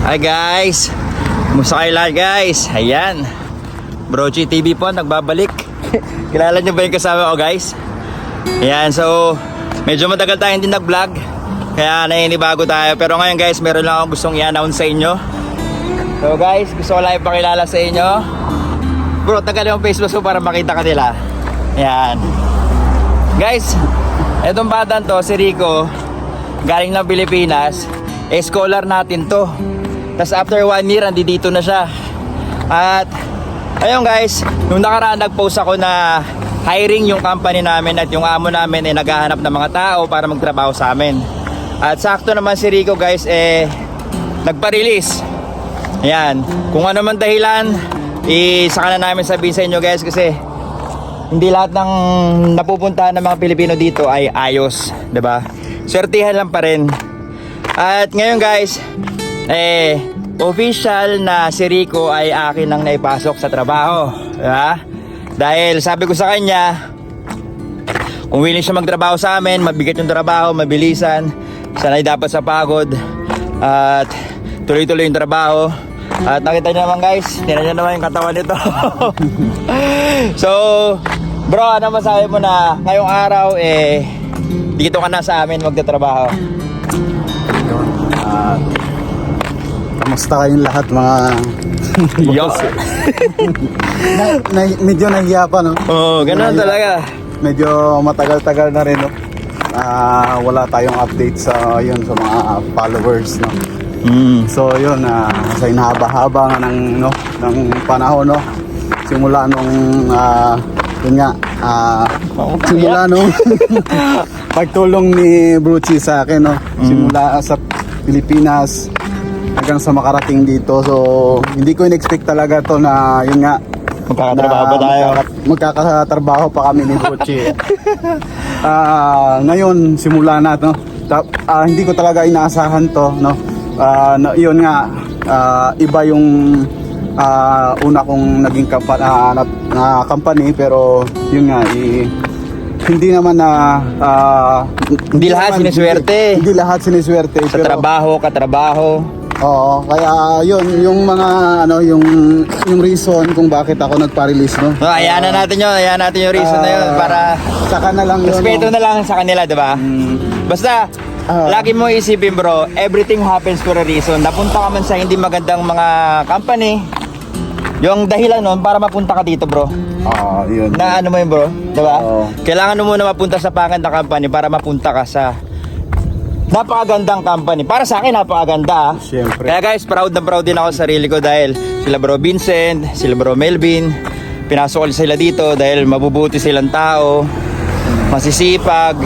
Hi guys! Kumusta kayo lahat guys? Ayan. Brochi TV po, nagbabalik. Kilala niyo ba yung kasama ko guys? Ayan, so medyo matagal tayo hindi nag-vlog. Kaya nainibago tayo. Pero ngayon guys, meron lang akong gustong i-announce sa inyo. So guys, gusto ko lang ipakilala sa inyo. Bro, tagal yung Facebook mo para makita ka nila. Ayan. Guys, etong batang to, si Rico, galing ng Pilipinas, eh, scholar natin to. Tapos after one year, andi dito na siya. At, ayun guys, nung nakaraan nag-post ako na hiring yung company namin at yung amo namin ay naghahanap ng mga tao para magtrabaho sa amin. At sakto naman si Rico guys, eh, nagpa-release. Ayan, kung ano man dahilan, isaka na namin sabihin sa inyo guys kasi hindi lahat ng napupuntahan ng mga Pilipino dito ay ayos, 'di ba? Swertihan lang pa rin. At ngayon guys, eh official na si Rico ay akin nang naipasok sa trabaho, 'di ba? Dahil sabi ko sa kanya, kung willing siya magtrabaho sa amin, mabigat yung trabaho, mabilisan, sanay dapat sa pagod, at tuloy-tuloy yung trabaho. At nakita niyo naman guys, tinan niyo naman yung katawan nito. so, bro, ano masabi mo na ngayong araw eh dito ka na sa amin magtatrabaho? Kamusta kayong lahat mga Yo. na, na, medyo nahiya pa no? oh, ganun Nahiya. talaga. Medyo matagal-tagal na rin no? Ah, wala tayong update sa yun sa mga followers no. Mm. So yun ah, sa inahaba-haba nga ng no ng panahon no. Simula nung ah, yun nga ah, simula nung pagtulong ni Brucey sa akin no. Simula sa Pilipinas hanggang sa makarating dito. So hindi ko in-expect talaga to na yun nga Magkakatrabaho ba tayo? magkaka- magkakatrabaho pa kami ni Brucey. Ah, ngayon simula na no. Ta- ah, hindi ko talaga inaasahan to no. Ah, na, yun nga ah, iba yung ah, una kong naging kampa- ah, na, na company pero yun nga i- hindi naman na ah, Hindi lahat naman- siniswerte. Hindi, hindi lahat siniswerte Sa trabaho, katrabaho. Oo, kaya yun yung mga ano yung yung reason kung bakit ako nagpa-release no. No, ayan na natin yun. Ayan natin yung reason na yun Ah, para saka na lang yun. respeto no? na lang sa kanila, di ba? Mm, Basta, Ah. lagi mo isipin bro, everything happens for a reason. Napunta ka man sa hindi magandang mga company, yung dahilan nun para mapunta ka dito bro. ah, yun. Na ano mo yun bro, di ba? Oo. Kailangan mo muna mapunta sa pangandang company para mapunta ka sa napakagandang company. Para sa akin, napakaganda ah. Siyempre. Kaya guys, proud na proud din ako sa sarili ko dahil sila bro Vincent, sila bro Melvin, pinasok sila dito dahil mabubuti silang tao, masisipag,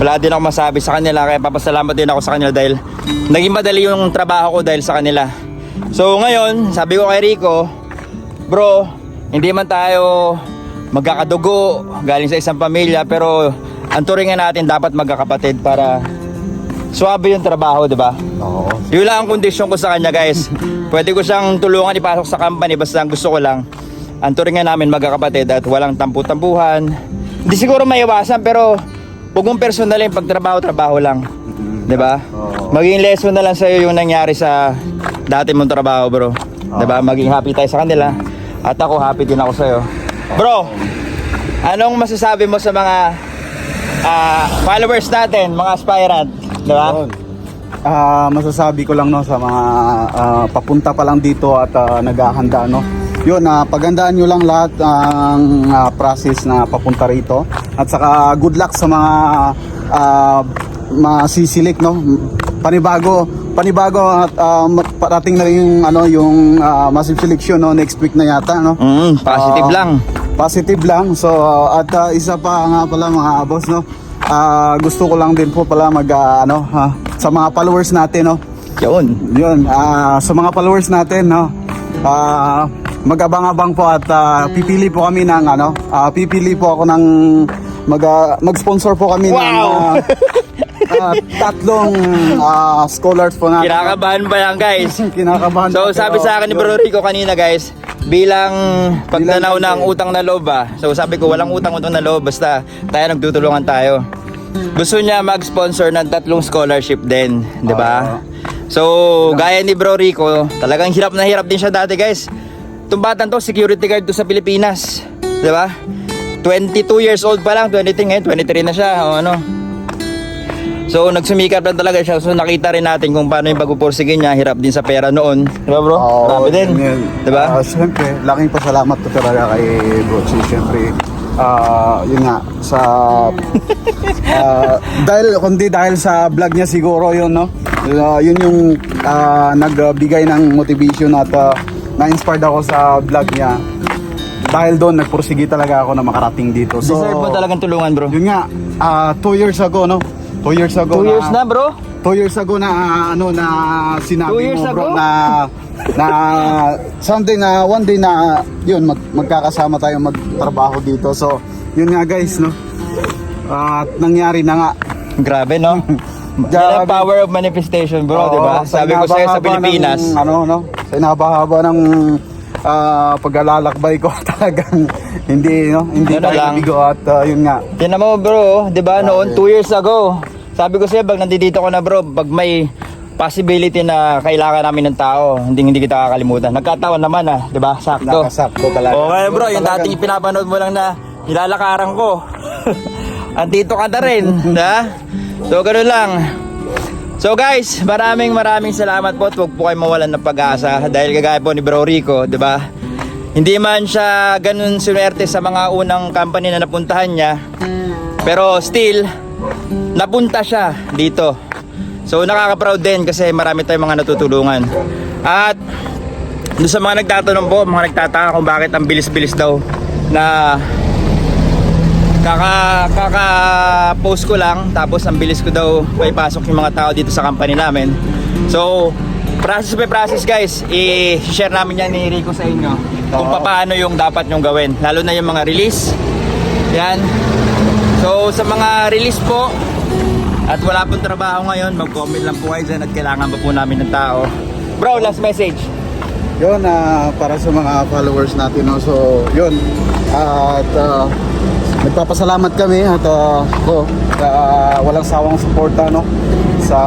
wala din ako masabi sa kanila kaya papasalamat din ako sa kanila dahil naging madali yung trabaho ko dahil sa kanila. So ngayon, sabi ko kay Rico, bro, hindi man tayo magkakadugo galing sa isang pamilya pero ang turingan natin dapat magkakapatid para suwabe yung trabaho, di ba? Oo. Yun lang ang kondisyon ko sa kanya guys. Pwede ko siyang tulungan ipasok sa company basta ang gusto ko lang. Ang turingan namin magkakapatid at walang tampu-tampuhan. Hindi siguro maiwasan pero huwag mong personalin pagtrabaho-trabaho lang. Di ba? Oo. Maging lesson na lang sa'yo yung nangyari sa dati mong trabaho bro. Di ba? Maging happy tayo sa kanila. At ako happy din ako sa'yo. Bro, anong masasabi mo sa mga ah, followers natin, mga aspirant? Di ba? Yun. Ah, masasabi ko lang no sa mga ah, papunta pa lang dito at ah, naghahanda no. Yun, na pagandaan nyo lang lahat ang ah, process na papunta rito. At saka good luck sa mga ah, masisilik no. Panibago, panibago at ma- parating na rin yung ano yung ah, massive selection no next week na yata no. Mm, positive Ah, lang. Positive lang. So at uh, isa pa nga pala mga boss no. Ah, gusto ko lang din po pala mag ah, ano ha, sa mga followers natin no. Yun. Yun, ah, sa mga followers natin no. Ah, mag-abang-abang po at ah, pipili po kami ng ano, ah, pipili po ako ng mag ah, mag-sponsor po kami ng Wow! ah, ah, tatlong ah, scholars po natin. Kinakabahan pa yan guys. Kinakabahan. So sabi pero sa akin ni. Bro Rico kanina guys, bilang pagtanaw ng utang na loob ah. So sabi ko walang utang-utang na loob basta tayo nagtutulungan tayo. Gusto niya mag-sponsor ng tatlong scholarship din, 'di ba? So, gaya ni Bro Rico, talagang hirap na hirap din siya dati guys. Itong batang to, security guard to sa Pilipinas. Di ba? 22 years old pa lang, 23 ngayon, 23 na siya. O ano. So, nagsumikap lang talaga siya. So, nakita rin natin kung paano yung pagpupursige niya. Hirap din sa pera noon. Di ba bro? Oo, Grabe din. yun. Di ba? Ah, Siyempre, laking pasalamat ko talaga kay Bro Chi. Siyempre, ah, yun nga, sa... ah, dahil, kundi dahil sa vlog niya siguro yun, no? Ah, yun yung ah, nagbigay ng motivation at ah, na-inspired ako sa vlog niya. Dahil doon, nagpursige talaga ako na makarating dito. So, Deserve mo talagang tulungan bro. Yun nga, ah, two years ago, no? Two years ago 2 years na bro. Two years ago na ano na sinabi Two years mo bro ago? na na someday na one day na yun mag, magkakasama tayo magtrabaho dito. So, yun nga guys, no. At nangyari na nga. Grabe no? Yan ang power of manifestation bro, di ba? sa Sabi ko sa'yo sa inabahaba Pilipinas. Ng, ano, no? Sa inabahaba ng ah, paglalakbay ko talagang hindi no hindi Ano tayo lang? nabigo at ah, yun nga Tinan mo bro, 'di ba noon 2 years ago. Sabi ko sa'yo pag nandito ko na bro, pag may possibility na kailangan namin ng tao, hindi hindi kita kakalimutan. Nagkataon naman ah, 'di ba? Sakto. nakasakto talaga Okay bro, yung Talagang- dating pinapanood mo lang na nilalakaran ko. Andito ka na rin, ha? So ganun lang. So guys, maraming maraming salamat po at huwag po kayo mawalan ng pag-asa dahil kagaya po ni Bro Rico, 'di ba? Hindi man siya ganun swerte sa mga unang company na napuntahan niya. Pero still, napunta siya dito. So nakaka-proud din kasi marami tayong mga natutulungan. At doon sa mga nagtatanong po, mga nagtataka kung bakit ang bilis-bilis daw na kaka kaka post ko lang tapos ang bilis ko daw may pasok yung mga tao dito sa company namin. So, process by process guys, i-share namin yan ni Rico sa inyo kung paano yung dapat nyong gawin. Lalo na yung mga release. Yan. So, sa mga release po at wala pong trabaho ngayon, mag-comment lang po kayo dyan at kailangan pa po namin ng tao. Bro, last message. Yun, ah, para sa mga followers natin, no? So, yun. at ah, nagpapasalamat kami at uh, oh, ah, walang sawang suporta, no? Sa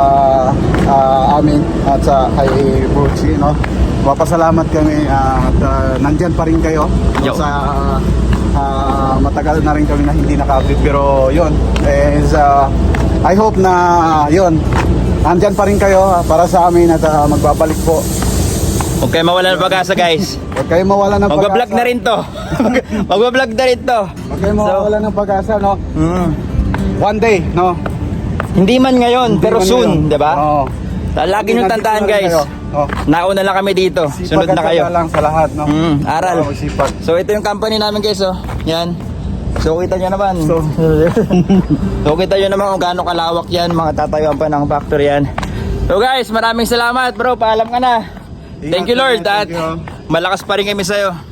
ah, amin at sa kay Brochi, no? Papasalamat kami ah, at ah, nandyan pa rin kayo Yo. sa ah, matagal na rin kami na hindi naka-update pero yun is ah, I hope na yun nandyan pa rin kayo para sa amin at ah, magbabalik po Huwag kayo mawala ng pag-asa guys. Huwag kayo mawala ng Magbablog na rin to. Magbablog na rin to. Huwag kayo mawala ng pag-asa, no? Mm. One day, no? Hindi man ngayon, Hindi pero man soon. 'di ba? Oo. Lagi nyo tandaan guys. kayo. Oh. Nauna lang kami dito. Sipag Sunod na kayo. lang sa lahat, no? Mm, aral. Sipag. So ito yung company namin guys, oh. Yan. So kita nyo naman. So- So kita nyo naman kung gaano kalawak yan, mga tatayuan pa ng factory yan. So guys, maraming salamat bro, paalam ka na. Thank you Lord at malakas pa rin kami sa'yo.